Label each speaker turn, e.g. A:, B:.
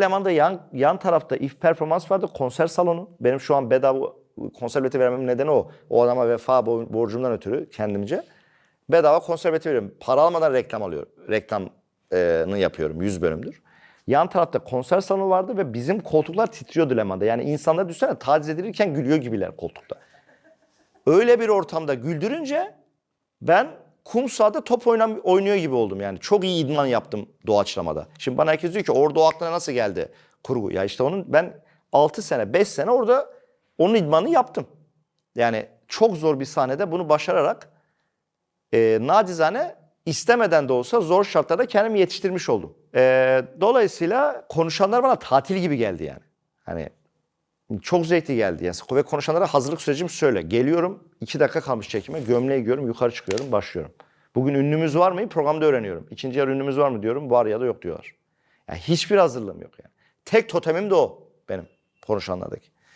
A: Leman'da yan, yan tarafta if performans vardı konser salonu. Benim şu an bedava konser bileti vermemin nedeni o. O adama vefa bo- borcumdan ötürü kendimce. Bedava konser bileti veriyorum. Para almadan reklam alıyorum. Reklamını yapıyorum 100 bölümdür. Yan tarafta konser salonu vardı ve bizim koltuklar titriyordu Leman'da. Yani insanlar düşünsene taciz edilirken gülüyor gibiler koltukta. Öyle bir ortamda güldürünce ben kum sahada top oynan, oynuyor gibi oldum yani. Çok iyi idman yaptım doğaçlamada. Şimdi bana herkes diyor ki orada o aklına nasıl geldi kurgu? Ya işte onun ben 6 sene 5 sene orada onun idmanını yaptım. Yani çok zor bir sahnede bunu başararak e, nacizane istemeden de olsa zor şartlarda kendimi yetiştirmiş oldum. E, dolayısıyla konuşanlar bana tatil gibi geldi yani. Hani çok zevkli geldi. Yani ve konuşanlara hazırlık sürecim şöyle. Geliyorum, iki dakika kalmış çekime, gömleği giyiyorum, yukarı çıkıyorum, başlıyorum. Bugün ünlümüz var mı? Programda öğreniyorum. İkinci yarı ünlümüz var mı diyorum, var ya da yok diyorlar. Yani hiçbir hazırlığım yok yani. Tek totemim de o benim konuşanlardaki.